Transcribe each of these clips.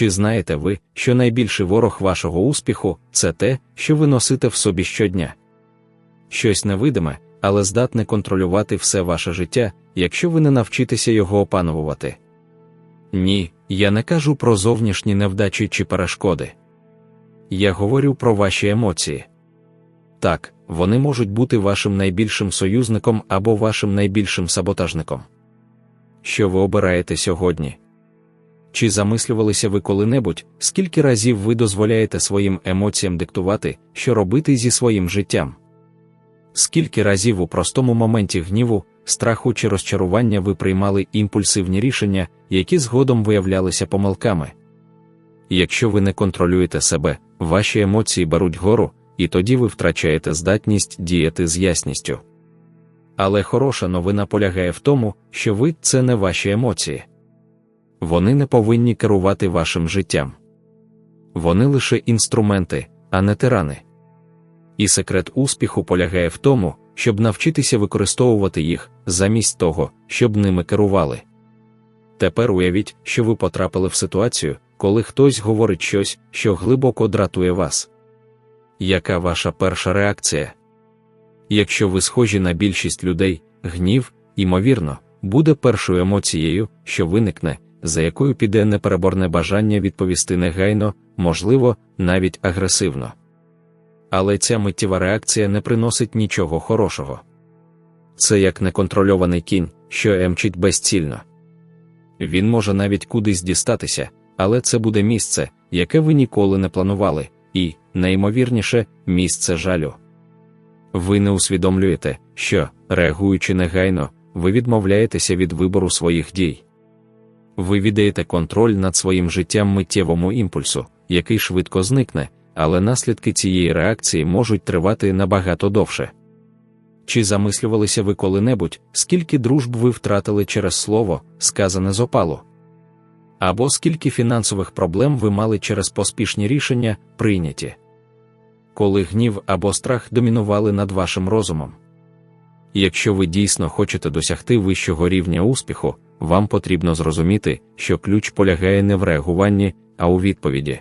Чи знаєте ви, що найбільший ворог вашого успіху це те, що ви носите в собі щодня? Щось невидиме, але здатне контролювати все ваше життя, якщо ви не навчитеся його опанувати. Ні, я не кажу про зовнішні невдачі чи перешкоди. Я говорю про ваші емоції. Так, вони можуть бути вашим найбільшим союзником або вашим найбільшим саботажником. Що ви обираєте сьогодні? Чи замислювалися ви коли-небудь, скільки разів ви дозволяєте своїм емоціям диктувати, що робити зі своїм життям? Скільки разів у простому моменті гніву, страху чи розчарування ви приймали імпульсивні рішення, які згодом виявлялися помилками? Якщо ви не контролюєте себе, ваші емоції беруть гору, і тоді ви втрачаєте здатність діяти з ясністю. Але хороша новина полягає в тому, що ви це не ваші емоції. Вони не повинні керувати вашим життям. Вони лише інструменти, а не тирани. І секрет успіху полягає в тому, щоб навчитися використовувати їх замість того, щоб ними керували. Тепер уявіть, що ви потрапили в ситуацію, коли хтось говорить щось, що глибоко дратує вас. Яка ваша перша реакція? Якщо ви схожі на більшість людей, гнів, ймовірно, буде першою емоцією, що виникне, за якою піде непереборне бажання відповісти негайно, можливо, навіть агресивно. Але ця миттєва реакція не приносить нічого хорошого. Це як неконтрольований кінь, що емчить безцільно. Він може навіть кудись дістатися, але це буде місце, яке ви ніколи не планували, і, найімовірніше, місце жалю. Ви не усвідомлюєте, що, реагуючи негайно, ви відмовляєтеся від вибору своїх дій. Ви віддаєте контроль над своїм життям миттєвому імпульсу, який швидко зникне, але наслідки цієї реакції можуть тривати набагато довше. Чи замислювалися ви коли-небудь, скільки дружб ви втратили через слово, сказане з опалу? Або скільки фінансових проблем ви мали через поспішні рішення, прийняті? Коли гнів або страх домінували над вашим розумом? Якщо ви дійсно хочете досягти вищого рівня успіху, вам потрібно зрозуміти, що ключ полягає не в реагуванні, а у відповіді.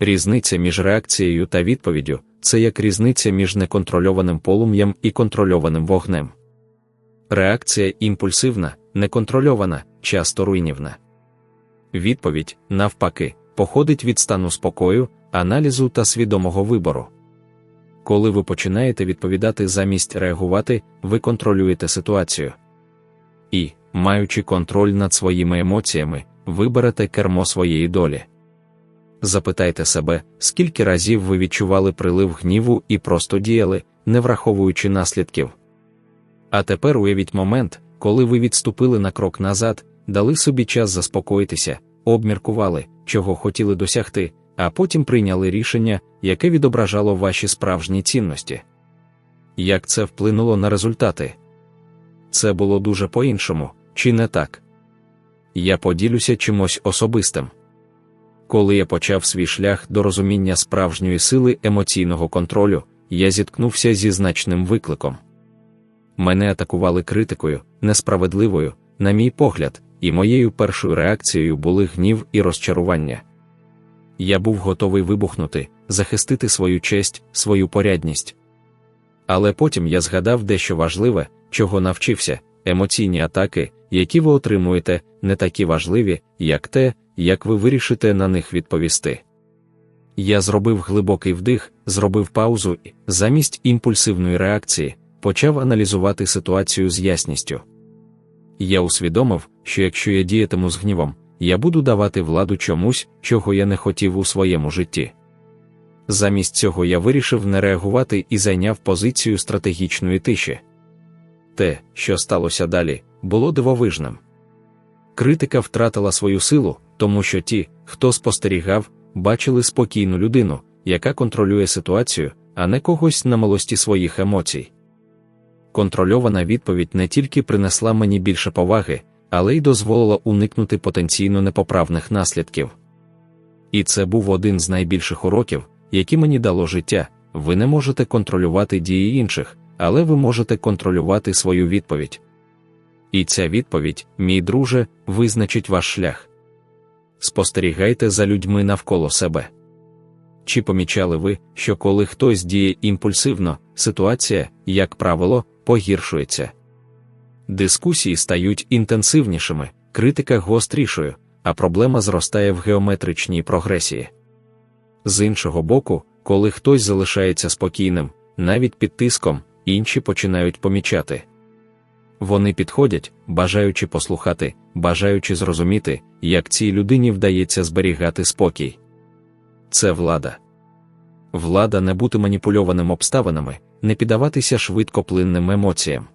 Різниця між реакцією та відповіддю це як різниця між неконтрольованим полум'ям і контрольованим вогнем. Реакція імпульсивна, неконтрольована, часто руйнівна. Відповідь, навпаки, походить від стану спокою, аналізу та свідомого вибору. Коли ви починаєте відповідати замість реагувати, ви контролюєте ситуацію. І, маючи контроль над своїми емоціями, виберете кермо своєї долі. Запитайте себе, скільки разів ви відчували прилив гніву і просто діяли, не враховуючи наслідків. А тепер уявіть момент, коли ви відступили на крок назад, дали собі час заспокоїтися, обміркували, чого хотіли досягти, а потім прийняли рішення, яке відображало ваші справжні цінності. Як це вплинуло на результати? Це було дуже по-іншому, чи не так? Я поділюся чимось особистим. Коли я почав свій шлях до розуміння справжньої сили емоційного контролю, я зіткнувся зі значним викликом. Мене атакували критикою, несправедливою, на мій погляд, і моєю першою реакцією були гнів і розчарування. Я був готовий вибухнути, захистити свою честь, свою порядність. Але потім я згадав дещо важливе, чого навчився, емоційні атаки, які ви отримуєте, не такі важливі, як те, як ви вирішите на них відповісти. Я зробив глибокий вдих, зробив паузу і, замість імпульсивної реакції, почав аналізувати ситуацію з ясністю. Я усвідомив, що якщо я діятиму з гнівом, я буду давати владу чомусь, чого я не хотів у своєму житті. Замість цього я вирішив не реагувати і зайняв позицію стратегічної тиші. Те, що сталося далі, було дивовижним. Критика втратила свою силу, тому що ті, хто спостерігав, бачили спокійну людину, яка контролює ситуацію, а не когось на малості своїх емоцій. Контрольована відповідь не тільки принесла мені більше поваги, але й дозволила уникнути потенційно непоправних наслідків. І це був один з найбільших уроків, які мені дало життя. Ви не можете контролювати дії інших, але ви можете контролювати свою відповідь. І ця відповідь, мій друже, визначить ваш шлях. спостерігайте за людьми навколо себе. Чи помічали ви, що коли хтось діє імпульсивно, ситуація, як правило, погіршується? Дискусії стають інтенсивнішими, критика гострішою, а проблема зростає в геометричній прогресії. З іншого боку, коли хтось залишається спокійним, навіть під тиском, інші починають помічати. Вони підходять, бажаючи послухати, бажаючи зрозуміти, як цій людині вдається зберігати спокій. Це влада. Влада не бути маніпульованим обставинами, не піддаватися швидкоплинним емоціям.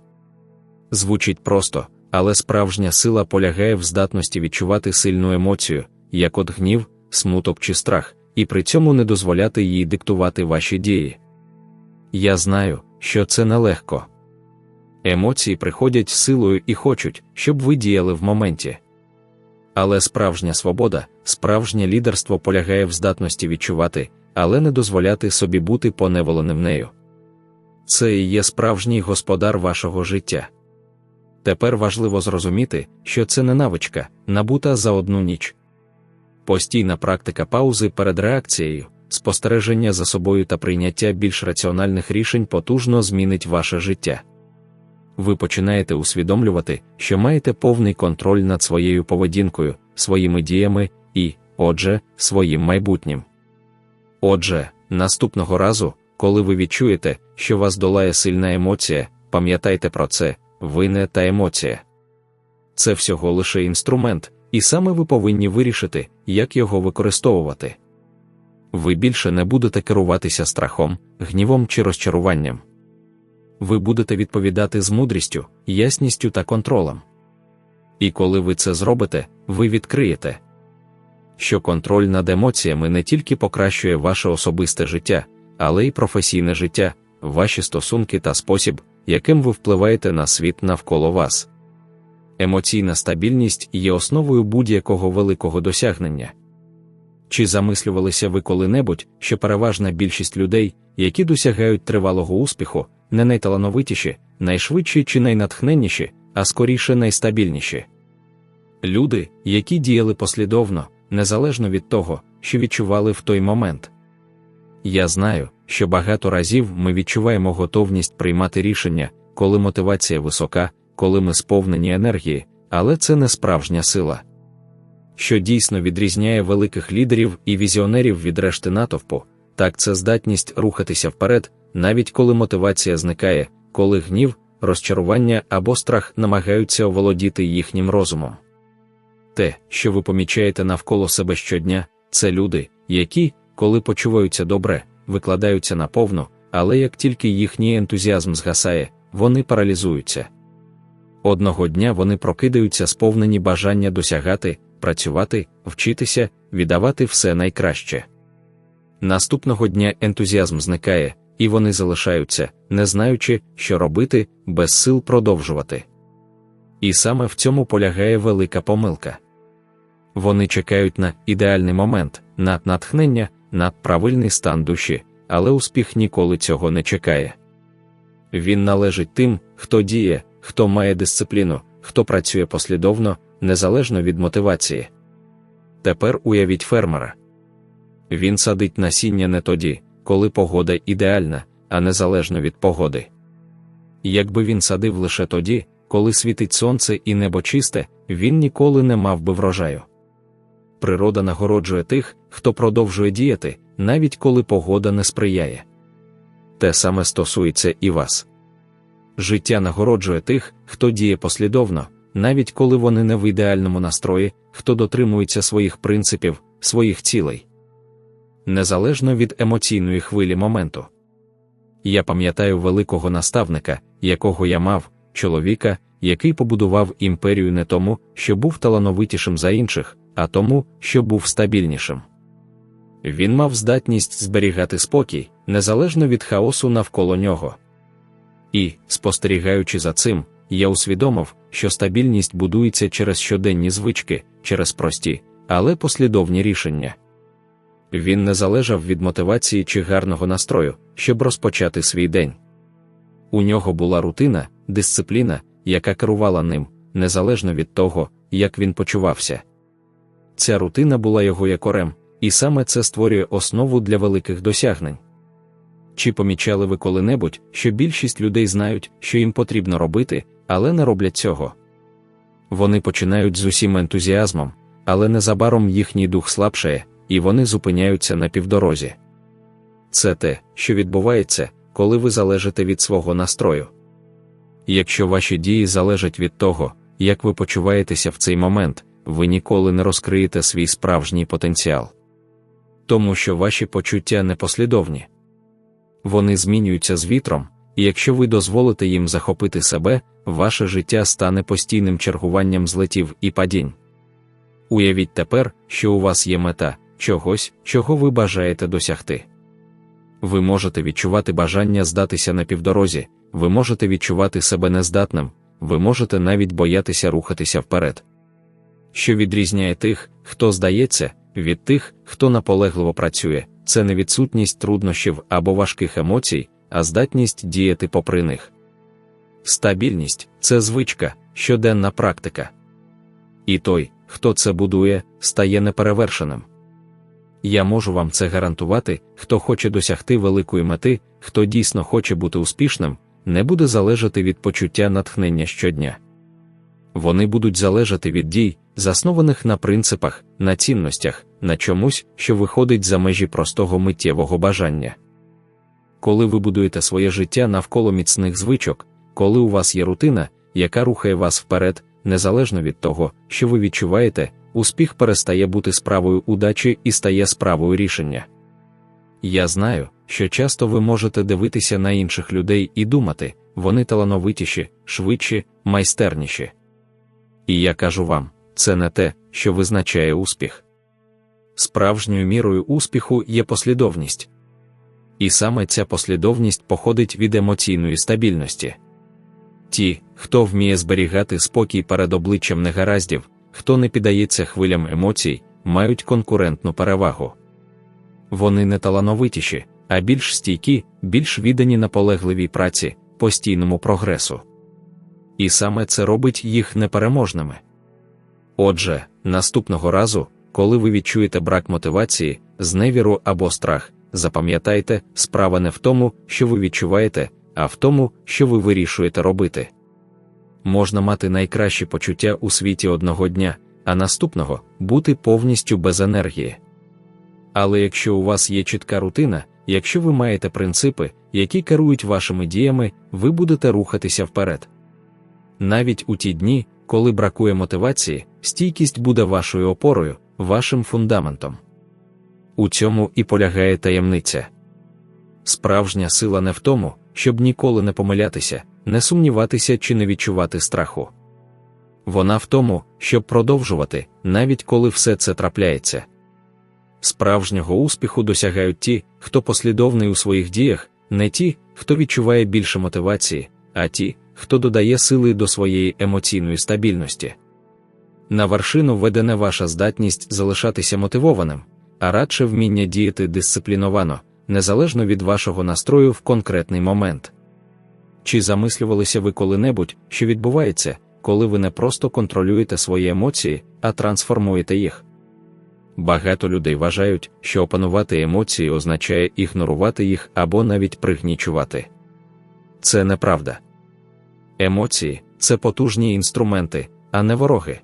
Звучить просто, але справжня сила полягає в здатності відчувати сильну емоцію, як от гнів, смуток чи страх, і при цьому не дозволяти їй диктувати ваші дії. Я знаю, що це нелегко. Емоції приходять силою і хочуть, щоб ви діяли в моменті. Але справжня свобода, справжнє лідерство полягає в здатності відчувати, але не дозволяти собі бути поневоленим нею. Це і є справжній господар вашого життя. Тепер важливо зрозуміти, що це не навичка, набута за одну ніч. Постійна практика паузи перед реакцією, спостереження за собою та прийняття більш раціональних рішень потужно змінить ваше життя. Ви починаєте усвідомлювати, що маєте повний контроль над своєю поведінкою, своїми діями і, отже, своїм майбутнім. Отже, наступного разу, коли ви відчуєте, що вас долає сильна емоція, пам'ятайте про це, ви не та емоція. Це всього лише інструмент, і саме ви повинні вирішити, як його використовувати. Ви більше не будете керуватися страхом, гнівом чи розчаруванням. Ви будете відповідати з мудрістю, ясністю та контролем. І коли ви це зробите, ви відкриєте, що контроль над емоціями не тільки покращує ваше особисте життя, але й професійне життя, ваші стосунки та спосіб, яким ви впливаєте на світ навколо вас. Емоційна стабільність є основою будь-якого великого досягнення. Чи замислювалися ви коли-небудь, що переважна більшість людей, які досягають тривалого успіху, не найталановитіші, найшвидші чи найнатхненніші, а скоріше найстабільніші? Люди, які діяли послідовно, незалежно від того, що відчували в той момент. Я знаю, що багато разів ми відчуваємо готовність приймати рішення, коли мотивація висока, коли ми сповнені енергії, але це не справжня сила. Що дійсно відрізняє великих лідерів і візіонерів від решти натовпу, так це здатність рухатися вперед, навіть коли мотивація зникає, коли гнів, розчарування або страх намагаються оволодіти їхнім розумом. Те, що ви помічаєте навколо себе щодня, це люди, які, коли почуваються добре, викладаються наповну, але як тільки їхній ентузіазм згасає, вони паралізуються. Одного дня вони прокидаються сповнені бажання досягати, працювати, вчитися, віддавати все найкраще. Наступного дня ентузіазм зникає, і вони залишаються, не знаючи, що робити, без сил продовжувати. І саме в цьому полягає велика помилка. Вони чекають на ідеальний момент, на натхнення, на правильний стан душі, але успіх ніколи цього не чекає. Він належить тим, хто діє, хто має дисципліну, хто працює послідовно, незалежно від мотивації. Тепер уявіть фермера. Він садить насіння не тоді, коли погода ідеальна, а незалежно від погоди. Якби він садив лише тоді, коли світить сонце і небо чисте, він ніколи не мав би врожаю. Природа нагороджує тих, хто продовжує діяти, навіть коли погода не сприяє. Те саме стосується і вас. Життя нагороджує тих, хто діє послідовно, навіть коли вони не в ідеальному настрої, хто дотримується своїх принципів, своїх цілей. Незалежно від емоційної хвилі моменту. Я пам'ятаю великого наставника, якого я мав, чоловіка, який побудував імперію не тому, що був талановитішим за інших, а тому, що був стабільнішим. Він мав здатність зберігати спокій, незалежно від хаосу навколо нього. І, спостерігаючи за цим, я усвідомив, що стабільність будується через щоденні звички, через прості, але послідовні рішення. Він не залежав від мотивації чи гарного настрою, щоб розпочати свій день. У нього була рутина, дисципліна, яка керувала ним, незалежно від того, як він почувався. Ця рутина була його якорем, і саме це створює основу для великих досягнень. Чи помічали ви коли-небудь, що більшість людей знають, що їм потрібно робити, але не роблять цього? Вони починають з усім ентузіазмом, але незабаром їхній дух слабшає, і вони зупиняються на півдорозі. Це те, що відбувається, коли ви залежите від свого настрою. Якщо ваші дії залежать від того, як ви почуваєтеся в цей момент, ви ніколи не розкриєте свій справжній потенціал. Тому що ваші почуття непослідовні. Вони змінюються з вітром, і якщо ви дозволите їм захопити себе, ваше життя стане постійним чергуванням злетів і падінь. Уявіть тепер, що у вас є мета чогось, чого ви бажаєте досягти. Ви можете відчувати бажання здатися на півдорозі, ви можете відчувати себе нездатним, ви можете навіть боятися рухатися вперед. Що відрізняє тих, хто здається, від тих, хто наполегливо працює, це не відсутність труднощів або важких емоцій, а здатність діяти попри них. Стабільність це звичка, щоденна практика. І той, хто це будує, стає неперевершеним. Я можу вам це гарантувати, хто хоче досягти великої мети, хто дійсно хоче бути успішним, не буде залежати від почуття натхнення щодня. Вони будуть залежати від дій, заснованих на принципах, на цінностях, на чомусь, що виходить за межі простого миттєвого бажання. Коли ви будуєте своє життя навколо міцних звичок, коли у вас є рутина, яка рухає вас вперед, незалежно від того, що ви відчуваєте, успіх перестає бути справою удачі і стає справою рішення. Я знаю, що часто ви можете дивитися на інших людей і думати, вони талановитіші, швидші, майстерніші. І я кажу вам, це не те, що визначає успіх. Справжньою мірою успіху є послідовність. І саме ця послідовність походить від емоційної стабільності. Ті, хто вміє зберігати спокій перед обличчям негараздів, хто не піддається хвилям емоцій, мають конкурентну перевагу. Вони не талановитіші, а більш стійкі, більш віддані наполегливій праці, постійному прогресу. І саме це робить їх непереможними. Отже, наступного разу, коли ви відчуєте брак мотивації, зневіру або страх, запам'ятайте, справа не в тому, що ви відчуваєте, а в тому, що ви вирішуєте робити. Можна мати найкращі почуття у світі одного дня, а наступного бути повністю без енергії. Але якщо у вас є чітка рутина, якщо ви маєте принципи, які керують вашими діями, ви будете рухатися вперед. Навіть у ті дні, коли бракує мотивації, стійкість буде вашою опорою, вашим фундаментом. У цьому і полягає таємниця. Справжня сила не в тому, щоб ніколи не помилятися, не сумніватися чи не відчувати страху. Вона в тому, щоб продовжувати, навіть коли все це трапляється. Справжнього успіху досягають ті, хто послідовний у своїх діях, не ті, хто відчуває більше мотивації, а ті, хто додає сили до своєї емоційної стабільності. На вершину ведене ваша здатність залишатися мотивованим, а радше вміння діяти дисципліновано, незалежно від вашого настрою в конкретний момент. Чи замислювалися ви коли-небудь, що відбувається, коли ви не просто контролюєте свої емоції, а трансформуєте їх? Багато людей вважають, що опанувати емоції означає ігнорувати їх або навіть пригнічувати. Це неправда. Емоції це потужні інструменти, а не вороги.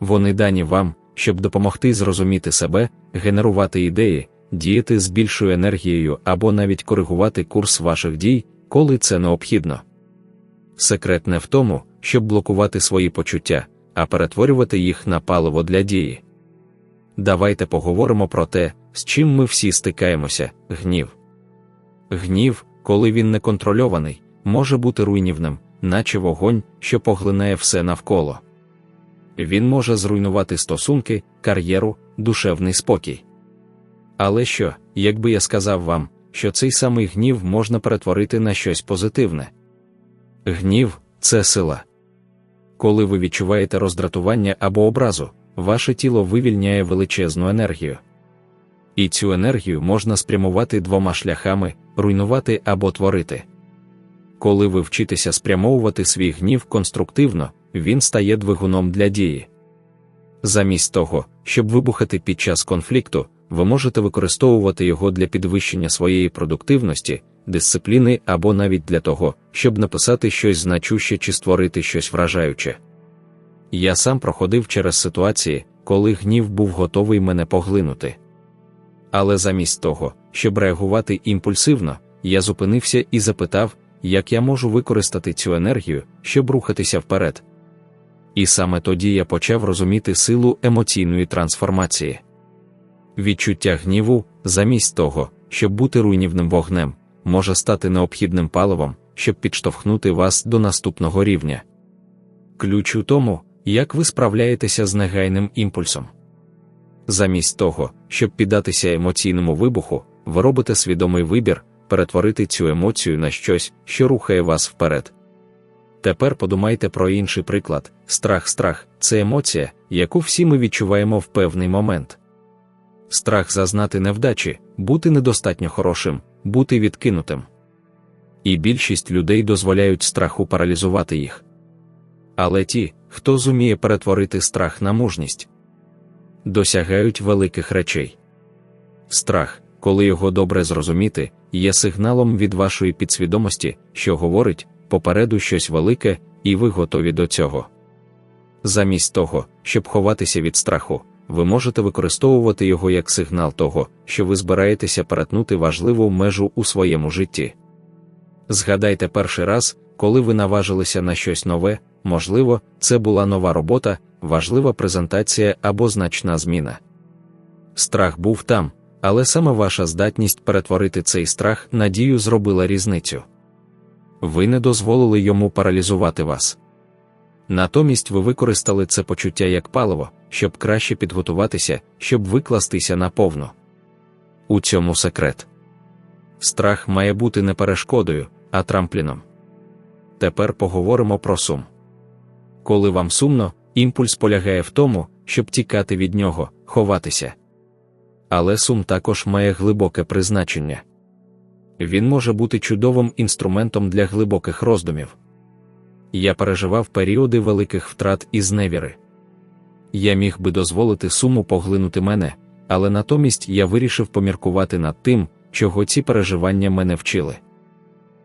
Вони дані вам, щоб допомогти зрозуміти себе, генерувати ідеї, діяти з більшою енергією або навіть коригувати курс ваших дій, коли це необхідно. Секрет не в тому, щоб блокувати свої почуття, а перетворювати їх на паливо для дії. Давайте поговоримо про те, з чим ми всі стикаємося гнів. Гнів, коли він неконтрольований, може бути руйнівним, наче вогонь, що поглинає все навколо. Він може зруйнувати стосунки, кар'єру, душевний спокій. Але що, якби я сказав вам, що цей самий гнів можна перетворити на щось позитивне? Гнів це сила. Коли ви відчуваєте роздратування або образу, ваше тіло вивільняє величезну енергію. І цю енергію можна спрямувати двома шляхами руйнувати або творити. Коли ви вчитеся спрямовувати свій гнів конструктивно, він стає двигуном для дії. Замість того, щоб вибухати під час конфлікту, ви можете використовувати його для підвищення своєї продуктивності, дисципліни або навіть для того, щоб написати щось значуще чи створити щось вражаюче. Я сам проходив через ситуації, коли гнів був готовий мене поглинути. Але замість того, щоб реагувати імпульсивно, я зупинився і запитав, як я можу використати цю енергію, щоб рухатися вперед. І саме тоді я почав розуміти силу емоційної трансформації. Відчуття гніву, замість того, щоб бути руйнівним вогнем, може стати необхідним паливом, щоб підштовхнути вас до наступного рівня. Ключ у тому, як ви справляєтеся з негайним імпульсом. Замість того, щоб піддатися емоційному вибуху, ви робите свідомий вибір перетворити цю емоцію на щось, що рухає вас вперед. Тепер подумайте про інший приклад: страх, страх це емоція, яку всі ми відчуваємо в певний момент. Страх зазнати невдачі, бути недостатньо хорошим, бути відкинутим. І більшість людей дозволяють страху паралізувати їх. Але ті, хто зуміє перетворити страх на мужність, досягають великих речей. Страх, коли його добре зрозуміти, є сигналом від вашої підсвідомості, що говорить попереду щось велике, і ви готові до цього. Замість того, щоб ховатися від страху, ви можете використовувати його як сигнал того, що ви збираєтеся перетнути важливу межу у своєму житті. Згадайте перший раз, коли ви наважилися на щось нове, можливо, це була нова робота, важлива презентація або значна зміна. Страх був там, але саме ваша здатність перетворити цей страх на дію зробила різницю. Ви не дозволили йому паралізувати вас. Натомість ви використали це почуття як паливо, щоб краще підготуватися, щоб викластися наповну. У цьому секрет. Страх має бути не перешкодою, а трампліном. Тепер поговоримо про сум. Коли вам сумно, імпульс полягає в тому, щоб тікати від нього, ховатися. Але сум також має глибоке призначення. Він може бути чудовим інструментом для глибоких роздумів. Я переживав періоди великих втрат і зневіри. Я міг би дозволити суму поглинути мене, але натомість я вирішив поміркувати над тим, чого ці переживання мене вчили.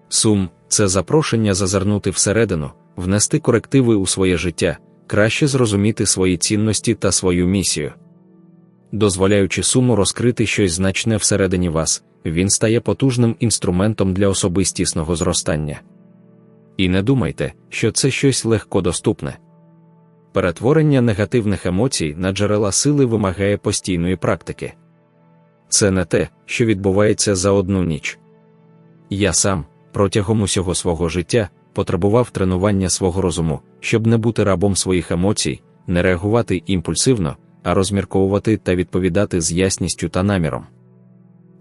Сум це запрошення зазирнути всередину, внести корективи у своє життя, краще зрозуміти свої цінності та свою місію. Дозволяючи суму розкрити щось значне всередині вас, він стає потужним інструментом для особистісного зростання. І не думайте, що це щось легкодоступне. Перетворення негативних емоцій на джерела сили вимагає постійної практики. Це не те, що відбувається за одну ніч. Я сам, протягом усього свого життя, потребував тренування свого розуму, щоб не бути рабом своїх емоцій, не реагувати імпульсивно, а розмірковувати та відповідати з ясністю та наміром.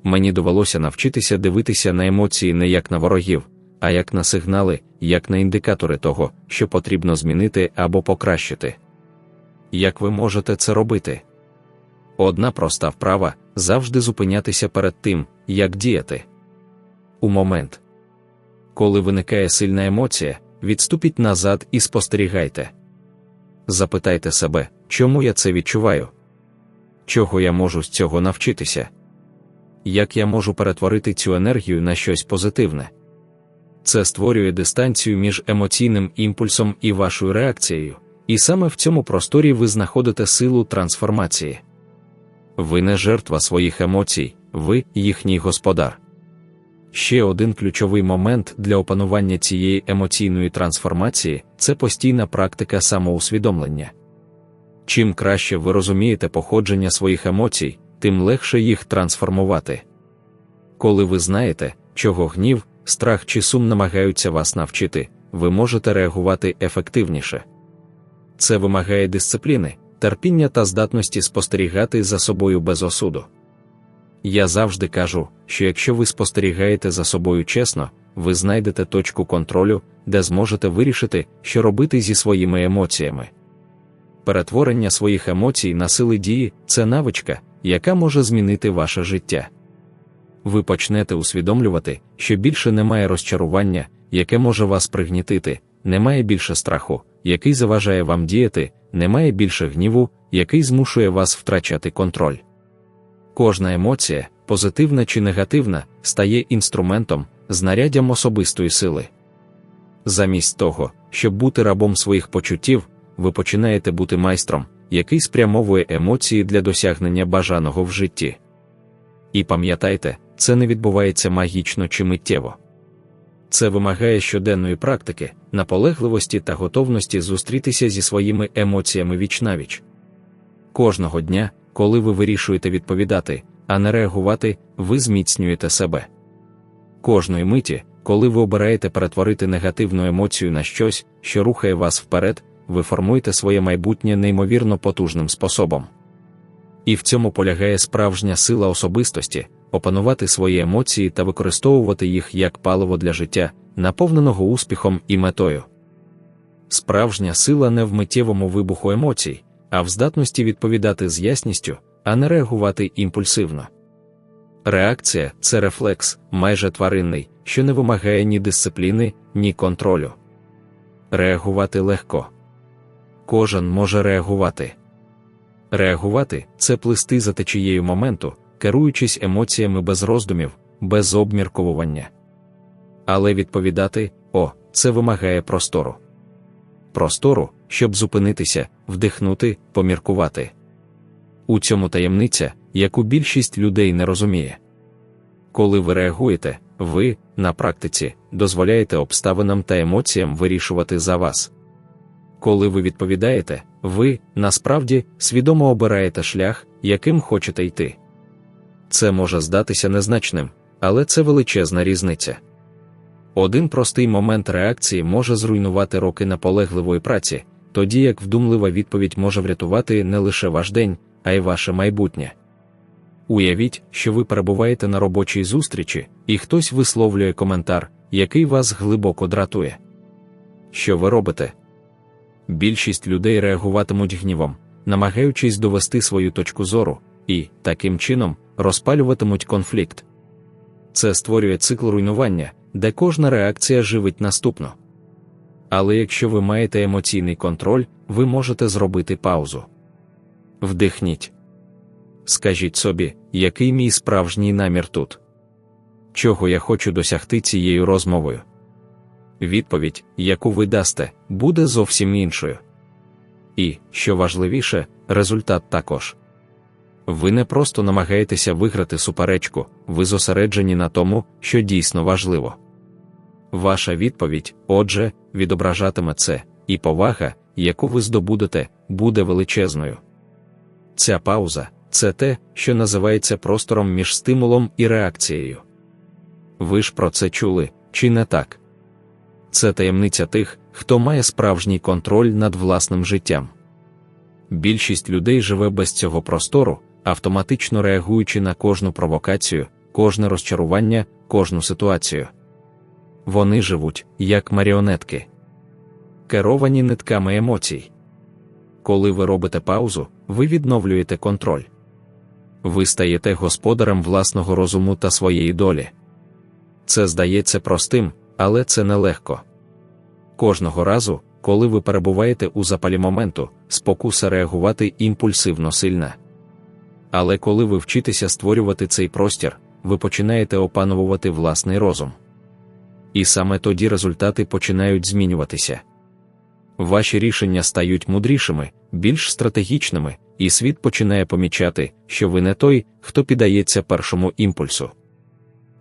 Мені довелося навчитися дивитися на емоції не як на ворогів, а як на сигнали, як на індикатори того, що потрібно змінити або покращити. Як ви можете це робити? Одна проста вправа завжди зупинятися перед тим, як діяти. У момент, коли виникає сильна емоція, відступіть назад і спостерігайте. Запитайте себе, чому я це відчуваю? Чого я можу з цього навчитися? Як я можу перетворити цю енергію на щось позитивне? Це створює дистанцію між емоційним імпульсом і вашою реакцією, і саме в цьому просторі ви знаходите силу трансформації. Ви не жертва своїх емоцій, ви їхній господар. Ще один ключовий момент для опанування цієї емоційної трансформації це постійна практика самоусвідомлення. Чим краще ви розумієте походження своїх емоцій, тим легше їх трансформувати. Коли ви знаєте, чого гнів, страх чи сум намагаються вас навчити, ви можете реагувати ефективніше. Це вимагає дисципліни, терпіння та здатності спостерігати за собою без осуду. Я завжди кажу, що якщо ви спостерігаєте за собою чесно, ви знайдете точку контролю, де зможете вирішити, що робити зі своїми емоціями. Перетворення своїх емоцій на сили дії це навичка, яка може змінити ваше життя. Ви почнете усвідомлювати, що більше немає розчарування, яке може вас пригнітити, немає більше страху, який заважає вам діяти, немає більше гніву, який змушує вас втрачати контроль. Кожна емоція, позитивна чи негативна, стає інструментом, знаряддям особистої сили. Замість того, щоб бути рабом своїх почуттів, ви починаєте бути майстром, який спрямовує емоції для досягнення бажаного в житті. І пам'ятайте, це не відбувається магічно чи миттєво. Це вимагає щоденної практики, наполегливості та готовності зустрітися зі своїми емоціями вічнавіч. Кожного дня, коли ви вирішуєте відповідати, а не реагувати, ви зміцнюєте себе. Кожної миті, коли ви обираєте перетворити негативну емоцію на щось, що рухає вас вперед, ви формуєте своє майбутнє неймовірно потужним способом. І в цьому полягає справжня сила особистості опанувати свої емоції та використовувати їх як паливо для життя, наповненого успіхом і метою. Справжня сила не в миттєвому вибуху емоцій, а в здатності відповідати з ясністю, а не реагувати імпульсивно. Реакція це рефлекс, майже тваринний, що не вимагає ні дисципліни, ні контролю. Реагувати легко. Кожен може реагувати. Реагувати це плисти за течією моменту, керуючись емоціями без роздумів, без обмірковування. Але відповідати о, це вимагає простору. Простору, щоб зупинитися, вдихнути, поміркувати. У цьому таємниця, яку більшість людей не розуміє. Коли ви реагуєте, ви, на практиці, дозволяєте обставинам та емоціям вирішувати за вас. Коли ви відповідаєте, ви, насправді, свідомо обираєте шлях, яким хочете йти. Це може здатися незначним, але це величезна різниця. Один простий момент реакції може зруйнувати роки наполегливої праці, тоді як вдумлива відповідь може врятувати не лише ваш день, а й ваше майбутнє. Уявіть, що ви перебуваєте на робочій зустрічі, і хтось висловлює коментар, який вас глибоко дратує. Що ви робите? Більшість людей реагуватимуть гнівом, намагаючись довести свою точку зору, і, таким чином, розпалюватимуть конфлікт. Це створює цикл руйнування, де кожна реакція живить наступну. Але якщо ви маєте емоційний контроль, ви можете зробити паузу. Вдихніть. Скажіть собі, який мій справжній намір тут? Чого я хочу досягти цією розмовою? Відповідь, яку ви дасте, буде зовсім іншою. І, що важливіше, результат також. Ви не просто намагаєтеся виграти суперечку, ви зосереджені на тому, що дійсно важливо. Ваша відповідь, отже, відображатиме це, і повага, яку ви здобудете, буде величезною. Ця пауза це те, що називається простором між стимулом і реакцією. Ви ж про це чули, чи не так? Це таємниця тих, хто має справжній контроль над власним життям. Більшість людей живе без цього простору, автоматично реагуючи на кожну провокацію, кожне розчарування, кожну ситуацію. Вони живуть, як маріонетки, керовані нитками емоцій. Коли ви робите паузу, ви відновлюєте контроль. Ви стаєте господарем власного розуму та своєї долі. Це здається простим, але це нелегко. Кожного разу, коли ви перебуваєте у запалі моменту, спокуса реагувати імпульсивно сильна. Але коли ви вчитеся створювати цей простір, ви починаєте опановувати власний розум. І саме тоді результати починають змінюватися. Ваші рішення стають мудрішими, більш стратегічними, і світ починає помічати, що ви не той, хто піддається першому імпульсу.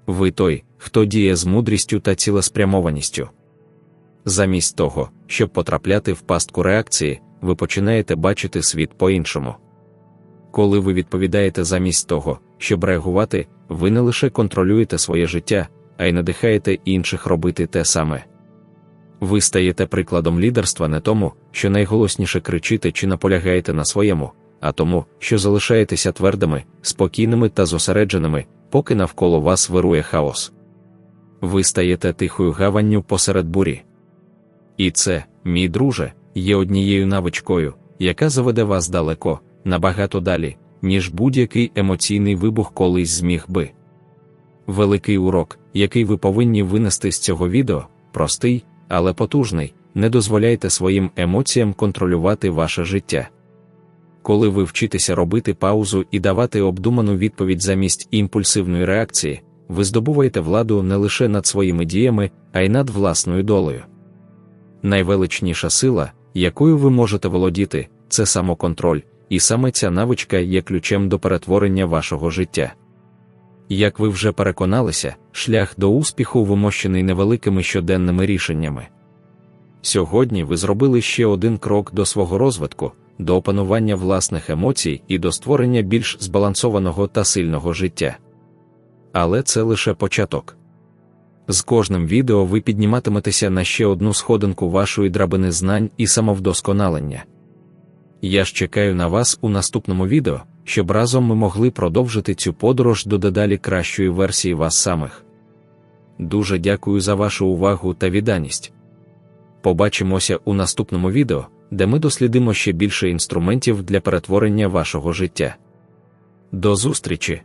Ви той, хто діє з мудрістю та цілеспрямованістю. Замість того, щоб потрапляти в пастку реакції, ви починаєте бачити світ по-іншому. Коли ви відповідаєте замість того, щоб реагувати, ви не лише контролюєте своє життя, а й надихаєте інших робити те саме. Ви стаєте прикладом лідерства не тому, що найголосніше кричите чи наполягаєте на своєму, а тому, що залишаєтеся твердими, спокійними та зосередженими, поки навколо вас вирує хаос. Ви стаєте тихою гаванню посеред бурі. І це, мій друже, є однією навичкою, яка заведе вас далеко, набагато далі, ніж будь-який емоційний вибух колись зміг би. Великий урок, який ви повинні винести з цього відео, простий, але потужний, не дозволяйте своїм емоціям контролювати ваше життя. Коли ви вчитеся робити паузу і давати обдуману відповідь замість імпульсивної реакції, ви здобуваєте владу не лише над своїми діями, а й над власною долею. Найвеличніша сила, якою ви можете володіти, це самоконтроль, і саме ця навичка є ключем до перетворення вашого життя. Як ви вже переконалися, шлях до успіху вимощений невеликими щоденними рішеннями. Сьогодні ви зробили ще один крок до свого розвитку, до опанування власних емоцій і до створення більш збалансованого та сильного життя. Але це лише початок. З кожним відео ви підніматиметеся на ще одну сходинку вашої драбини знань і самовдосконалення. Я ж чекаю на вас у наступному відео, щоб разом ми могли продовжити цю подорож до дедалі кращої версії вас самих. Дуже дякую за вашу увагу та відданість. Побачимося у наступному відео, де ми дослідимо ще більше інструментів для перетворення вашого життя. До зустрічі!